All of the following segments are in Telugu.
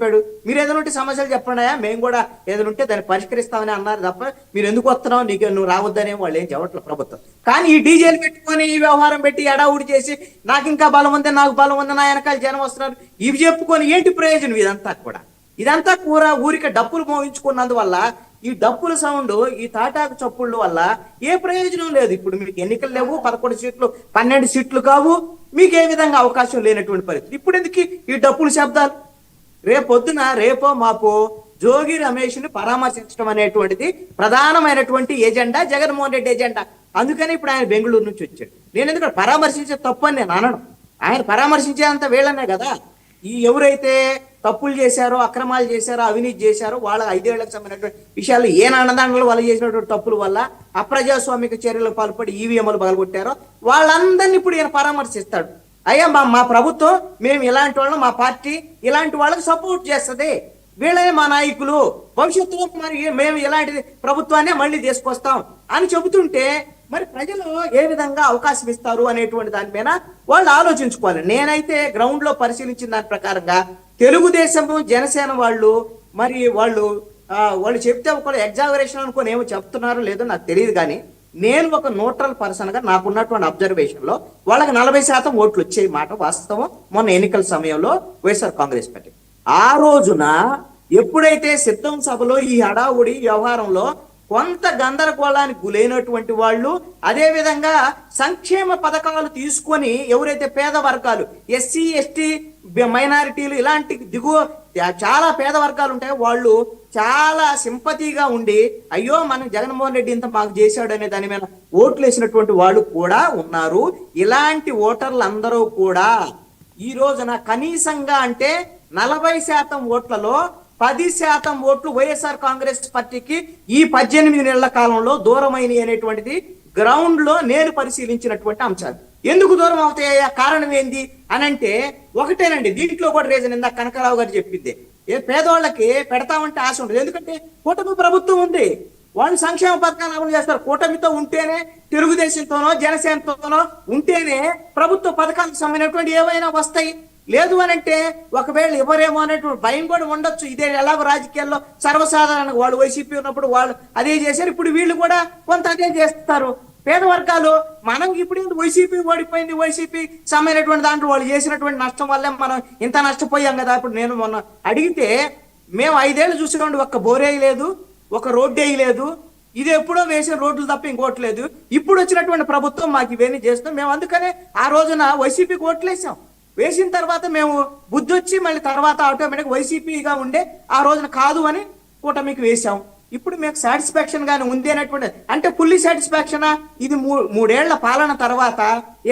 చెప్పాడు. మీరు ఏదైనా ఉంటే సమస్యలు చెప్పండి మేము కూడా ఏదైనా ఉంటే దాన్ని పరిష్కరిస్తామని అన్నారు తప్ప మీరు ఎందుకు వస్తున్నావు? నీకు నువ్వు రావద్దనే వాళ్ళు ఏం చెప్పట్లేదు ప్రభుత్వం. కానీ ఈ డీజేలు పెట్టుకొని ఈ వ్యవహారం పెట్టి ఎడావుడి చేసి నాకు ఇంకా బలం ఉంది నాకు బలం ఉంది నా వెనకాల జనం వస్తున్నారు. ఇవి చెప్పుకొని ఏంటి ప్రయోజనం ఇదంతా కూడా? ఇదంతా కూర ఊరికే డప్పులు మోగించుకున్నందువల్ల ఈ డప్పుల సౌండ్ ఈ తాటాకు చప్పుళ్ళ వల్ల ఏ ప్రయోజనం లేదు. ఇప్పుడు మీకు ఎన్నికలు లేవు పదకొండు సీట్లు పన్నెండు సీట్లు కావు. మీకు ఏ విధంగా అవకాశం లేనటువంటి పరిస్థితి. ఇప్పుడు ఎందుకు ఈ డప్పుల శబ్దాలు? రేపొద్దున రేపో మాపో జోగి రమేష్ని పరామర్శించడం అనేటువంటిది ప్రధానమైనటువంటి ఏజెండా జగన్మోహన్ రెడ్డి ఏజెండా అందుకని ఇప్పుడు ఆయన బెంగళూరు నుంచి వచ్చాడు. నేను ఎందుకంటే పరామర్శించే తప్పు అని నేను అనను. ఆయన పరామర్శించేంత వేళనే కదా. ఈ ఎవరైతే తప్పులు చేశారో అక్రమాలు చేశారో అవినీతి చేశారో వాళ్ళ ఐదేళ్ళకు సంబంధించినటువంటి విషయాలు ఏ నాన్నదాండలు వాళ్ళు చేసినటువంటి తప్పుల వల్ల అప్రజాస్వామిక చర్యలకు పాల్పడి ఈవీఎంలు పగలగొట్టారో వాళ్ళందరినీ ఇప్పుడు ఈయన పరామర్శిస్తాడు. అయ్యా మా మా ప్రభుత్వం మేము ఇలాంటి వాళ్ళం మా పార్టీ ఇలాంటి వాళ్ళకి సపోర్ట్ చేస్తుంది. వీళ్ళే మా నాయకులు. భవిష్యత్తులో మరి మేము ఇలాంటి ప్రభుత్వాన్ని మళ్ళీ తీసుకొస్తాం అని చెబుతుంటే మరి ప్రజలు ఏ విధంగా అవకాశం ఇస్తారు అనేటువంటి దాని మీద వాళ్ళు ఆలోచించుకోవాలి. నేనైతే గ్రౌండ్లో పరిశీలించిన దాని ప్రకారంగా తెలుగుదేశం జనసేన వాళ్ళు మరి వాళ్ళు వాళ్ళు చెప్తే ఒకళ్ళు ఎగ్జాగరేషన్ అనుకొని ఏమో చెప్తున్నారో లేదో నాకు తెలియదు కానీ నేను ఒక న్యూట్రల్ పర్సన్గా నాకున్నటువంటి అబ్జర్వేషన్లో వాళ్ళకి నలభై శాతం ఓట్లు వచ్చే మాట వాస్తవం. మొన్న ఎన్నికల సమయంలో వైఎస్ఆర్ కాంగ్రెస్ పార్టీ. ఆ రోజున ఎప్పుడైతే సిద్ధం సభలో ఈ హడావుడి వ్యవహారంలో కొంత గందరగోళానికి గులైనటువంటి వాళ్ళు అదే విధంగా సంక్షేమ పథకాలు తీసుకొని ఎవరైతే పేద వర్గాలు ఎస్సీ ఎస్టీ మైనారిటీలు ఇలాంటి దిగువ చాలా పేద వర్గాలు ఉంటాయో వాళ్ళు చాలా సింపతిగా ఉండి అయ్యో మనం జగన్మోహన్ రెడ్డి ఇంత మాకు చేశాడు అనే దాని మీద ఓట్లు వేసినటువంటి వాళ్ళు కూడా ఉన్నారు. ఇలాంటి ఓటర్లు అందరూ కూడా ఈ రోజున కనీసంగా అంటే నలభై శాతం ఓట్లలో పది శాతం ఓట్లు వైఎస్ఆర్ కాంగ్రెస్ పార్టీకి ఈ పద్దెనిమిది నెలల కాలంలో దూరమైనవి అనేటువంటిది గ్రౌండ్లో నేను పరిశీలించినటువంటి అంశాలు. ఎందుకు దూరం అవుతాయా కారణం ఏంది? అని అంటే ఒకటేనండి దీంట్లో కూడా రీజన్ ఇందాక కనకరావు గారు చెప్పింది. ఏ పేదవాళ్ళకి పెడతామంటే ఆశ ఉండదు. ఎందుకంటే కూటమి ప్రభుత్వం ఉంది. వాళ్ళు సంక్షేమ పథకాలు అమలు చేస్తారు. కూటమితో ఉంటేనే తెలుగుదేశంతోనో జనసేనతోనో ఉంటేనే ప్రభుత్వ పథకాలకు సంబంధించినటువంటి ఏవైనా వస్తాయి. లేదు అని అంటే ఒకవేళ ఇవ్వరేమో అనేటువంటి భయం కూడా ఉండొచ్చు. ఇదే ఎలాగో రాజకీయాల్లో సర్వసాధారణంగా వాళ్ళు వైసీపీ ఉన్నప్పుడు వాళ్ళు అదే చేశారు. ఇప్పుడు వీళ్ళు కూడా కొంత అదే చేస్తారు. పేద వర్గాలు మనం ఇప్పుడు వైసీపీ ఓడిపోయింది? వైసీపీ సమైనటువంటి దాంట్లో వాళ్ళు చేసినటువంటి నష్టం వల్లే మనం ఇంత నష్టపోయాం కదా. ఇప్పుడు నేను మొన్న అడిగితే మేము ఐదేళ్ళు చూసుకోండి ఒక్క బోరే లేదు ఒక రోడ్డు వేయలేదు ఇది ఎప్పుడో వేసిన రోడ్లు తప్ప ఇంకోటి లేదు. ఇప్పుడు వచ్చినటువంటి ప్రభుత్వం మాకు ఇవన్నీ చేస్తాం మేము అందుకనే ఆ రోజున వైసీపీకి ఓట్లేసాం. వేసిన తర్వాత మేము బుద్ధి వచ్చి మళ్ళీ తర్వాత ఆటోమేటిక్ వైసీపీగా ఉండే ఆ రోజున కాదు అని కూటమికి వేశాం. ఇప్పుడు మీకు సాటిస్ఫాక్షన్ గాని ఉంది అనేటువంటి అంటే ఫుల్లీ సాటిస్ఫాక్షనా ఇది మూడేళ్ళ పాలన తర్వాత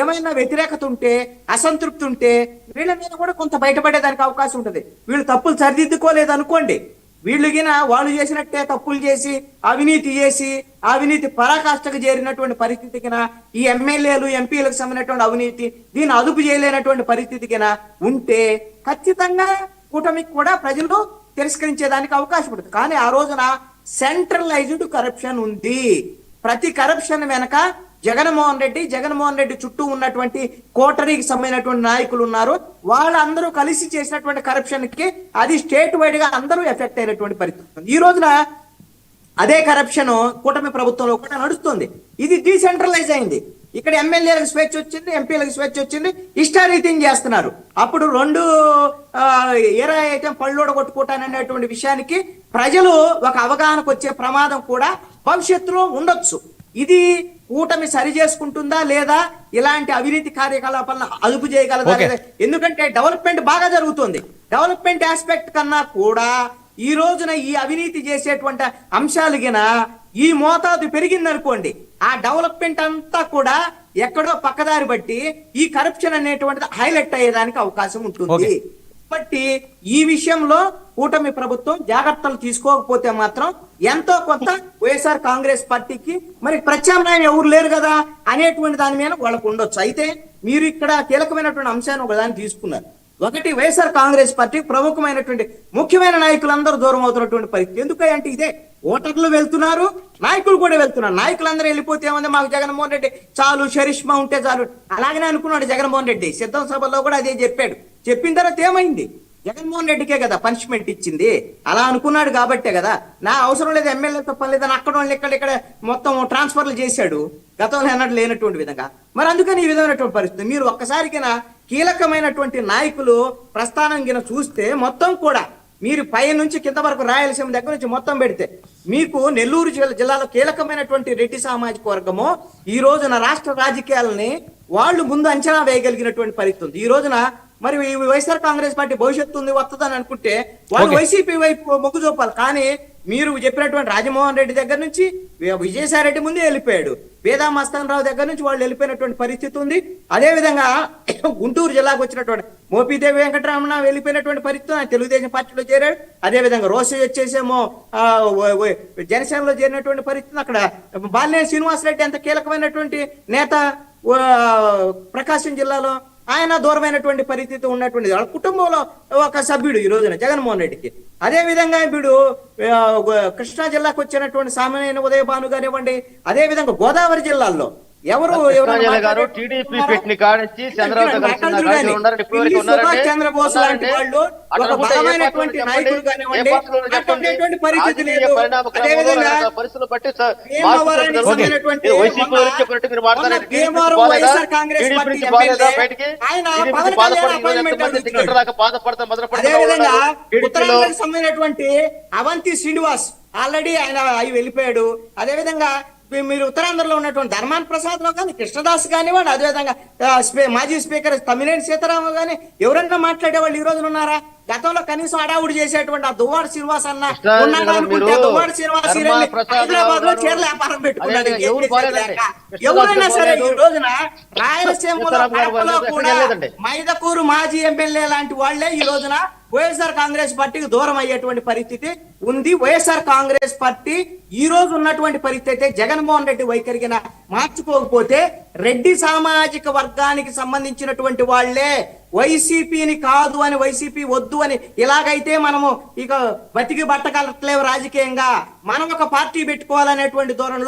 ఏమైనా వ్యతిరేకత ఉంటే అసంతృప్తి ఉంటే వీళ్ళ మీద కూడా కొంత బయటపడేదానికి అవకాశం ఉంటుంది. వీళ్ళు తప్పులు సరిదిద్దుకోలేదు అనుకోండి. వీళ్ళు గిన వాళ్ళు చేసినట్టే తప్పులు చేసి అవినీతి చేసి అవినీతి పరాకాష్ఠకు చేరినటువంటి పరిస్థితికిన ఈ ఎమ్మెల్యేలు ఎంపీలకు సంబంధించినటువంటి అవినీతి దీన్ని అదుపు చేయలేనటువంటి పరిస్థితికిన ఉంటే ఖచ్చితంగా కూటమికి కూడా ప్రజలు తిరస్కరించేదానికి అవకాశం ఉంటుంది. కానీ ఆ రోజున సెంట్రలైజ్డ్ కరప్షన్ ఉంది. ప్రతి కరప్షన్ వెనక జగన్మోహన్ రెడ్డి జగన్మోహన్ రెడ్డి చుట్టూ ఉన్నటువంటి కోటరీకి సంబంధించినటువంటి నాయకులు ఉన్నారు. వాళ్ళందరూ కలిసి చేసినటువంటి కరప్షన్కి అది స్టేట్ వైడ్గా అందరూ ఎఫెక్ట్ అయినటువంటి పరిస్థితి. ఈ రోజున అదే కరప్షన్ కూటమి ప్రభుత్వంలో కూడా నడుస్తుంది. ఇది డీసెంట్రలైజ్ అయింది. ఇక్కడ ఎమ్మెల్యేలకు స్వేచ్ఛ వచ్చింది ఎంపీలకు స్వేచ్ఛ వచ్చింది ఇష్టారీతిని చేస్తున్నారు. అప్పుడు రెండు ఆ, ఏరా పళ్ళోడ కొట్టుకుంటాననేటువంటి విషయానికి ప్రజలు ఒక అవగాహనకు వచ్చే ప్రమాదం కూడా భవిష్యత్తులో ఉండొచ్చు. ఇది కూటమి సరి చేసుకుంటుందా లేదా? ఇలాంటి అవినీతి కార్యకలాపాలను అదుపు చేయగలదా. లేదా? ఎందుకంటే డెవలప్మెంట్ బాగా జరుగుతుంది. డెవలప్మెంట్ ఆస్పెక్ట్ కన్నా కూడా ఈ రోజున ఈ అవినీతి చేసేటువంటి అంశాలు గిన ఈ మోతాదు పెరిగిందనుకోండి ఆ డెవలప్మెంట్ అంతా కూడా ఎక్కడో పక్కదారి బట్టి ఈ కరప్షన్ అనేటువంటిది హైలైట్ అయ్యేదానికి అవకాశం ఉంటుంది. కాబట్టి ఈ విషయంలో కూటమి ప్రభుత్వం జాగ్రత్తలు తీసుకోకపోతే మాత్రం ఎంతో కొంత వైఎస్ఆర్ కాంగ్రెస్ పార్టీకి మరి ప్రత్యామ్నాయం ఎవరు లేరు కదా అనేటువంటి దాని మీద వాళ్ళకు ఉండొచ్చు. అయితే మీరు ఇక్కడ కీలకమైనటువంటి అంశాన్ని ఒకదాన్ని తీసుకున్నారు. ఒకటి వైఎస్ఆర్ కాంగ్రెస్ పార్టీ ప్రముఖమైనటువంటి ముఖ్యమైన నాయకులందరూ దూరం అవుతున్నటువంటి పరిస్థితి. ఎందుకంటే ఇదే ఓటర్లు వెళ్తున్నారు నాయకులు కూడా వెళ్తున్నారు. నాయకులందరూ వెళ్ళిపోతే ఏమంది? మాకు జగన్మోహన్ రెడ్డి చాలు షరిష్మా ఉంటే చాలు. అలాగనే అనుకున్నాడు జగన్మోహన్ రెడ్డి. సిద్ధం సభలో కూడా అదే చెప్పాడు. చెప్పిన తర్వాత ఏమైంది? జగన్మోహన్ రెడ్డికే కదా పనిష్మెంట్ ఇచ్చింది. అలా అనుకున్నాడు కాబట్టే కదా. నా అవసరం లేదు ఎమ్మెల్యేతో పని లేదని అక్కడ వాళ్ళు ఇక్కడ ఇక్కడ మొత్తం ట్రాన్స్ఫర్లు చేశాడు. గతంలో అన్నట్టు లేనటువంటి విధంగా. మరి అందుకని ఈ విధమైనటువంటి పరిస్థితి. మీరు ఒక్కసారికైనా కీలకమైనటువంటి నాయకులు ప్రస్థానం గిన చూస్తే మొత్తం కూడా మీరు పై నుంచి కింద వరకు రాయలసీమ దగ్గర నుంచి మొత్తం పెడితే మీకు నెల్లూరు జిల్లా జిల్లాలో కీలకమైనటువంటి రెడ్డి సామాజిక వర్గము ఈ రోజున రాష్ట్ర రాజకీయాలని వాళ్ళు ముందు అంచనా వేయగలిగినటువంటి పరిస్థితి ఉంది ఈ రోజున మరి ఈ వైఎస్ఆర్ కాంగ్రెస్ పార్టీ భవిష్యత్తు ఉంది వస్తుందని అనుకుంటే వాళ్ళు. వైసీపీ వైపు మొగ్గు చూపాలి కానీ మీరు చెప్పినటువంటి రాజమోహన్ రెడ్డి దగ్గర నుంచి విజయసాయిరెడ్డి ముందే వెళ్ళిపోయాడు. వేదా మస్తాన్ రావు దగ్గర నుంచి వాళ్ళు వెళ్ళిపోయినటువంటి పరిస్థితి ఉంది. అదే విధంగా గుంటూరు జిల్లాకు వచ్చినటువంటి మోపిదేవి వెంకటరమణ వెళ్ళిపోయినటువంటి పరిస్థితి ఆయన తెలుగుదేశం పార్టీలో చేరాడు. అదే విధంగా వచ్చేసేమో ఆ, జనసేనలో చేరినటువంటి పరిస్థితి అక్కడ. బాలినేని శ్రీనివాసరెడ్డి అంత కీలకమైనటువంటి నేత ప్రకాశం జిల్లాలో ఆయన దూరమైనటువంటి పరిస్థితి ఉన్నటువంటి వాళ్ళ కుటుంబంలో ఒక సభ్యుడు ఈ రోజున జగన్మోహన్ రెడ్డికి. అదే విధంగా ఇప్పుడు కృష్ణా జిల్లాకు వచ్చినటువంటి సామాన్య ఉదయభాను కానివ్వండి అదే విధంగా గోదావరి జిల్లాల్లో ఎవరు గారు టీడీపీ పెట్టిన కాడించి చంద్రబాబు చంద్రబోస్ లాంటి వాళ్ళు ఒక బలమైనటువంటి నాయకులు కానివ్వండి పరిస్థితి లేదు. పరిస్థితులు బట్టి అవంతి శ్రీనివాస్ ఆల్రెడీ ఆయన అవి వెళ్ళిపోయాడు. అదే విధంగా మీరు ఉత్తరాంధ్రలో ఉన్నటువంటి ధర్మాన్ ప్రసాద్ రావు కానీ కృష్ణదాస్ కానివ్వండి అదేవిధంగా స్పీ- మాజీ స్పీకర్ తమ్మినేని సీతారామ కానీ ఎవరైనా మాట్లాడే వాళ్ళు ఈ రోజున ఉన్నారా? గతంలో కనీసం అడావుడి చేసేటువంటి ఆ దువ్వాడు శ్రీనివాస్ అన్న దువ్వాడు శ్రీనివాస్ హైదరాబాద్లో చీరల వ్యాపారం పెట్టుకున్నాడు. ఎవరైనా సరే ఈ. రోజున రాయలసీమలో కూడా. మైదకూరు మాజీ ఎమ్మెల్యే లాంటి వాళ్ళే ఈ రోజున వైఎస్ఆర్ కాంగ్రెస్ పార్టీకి దూరం అయ్యేటువంటి పరిస్థితి ఉంది. వైఎస్ఆర్ కాంగ్రెస్ పార్టీ ఈ రోజు ఉన్నటువంటి పరిస్థితి అయితే జగన్మోహన్ రెడ్డి వైఖరిగిన మార్చుకోకపోతే రెడ్డి సామాజిక వర్గానికి సంబంధించినటువంటి వాళ్ళే వైసీపీని కాదు అని వైసీపీ వద్దు అని ఇలాగైతే మనము ఇక బతికి బట్టగలట్లేవు రాజకీయంగా. మనం ఒక పార్టీ పెట్టుకోవాలనేటువంటి ధోరణిలో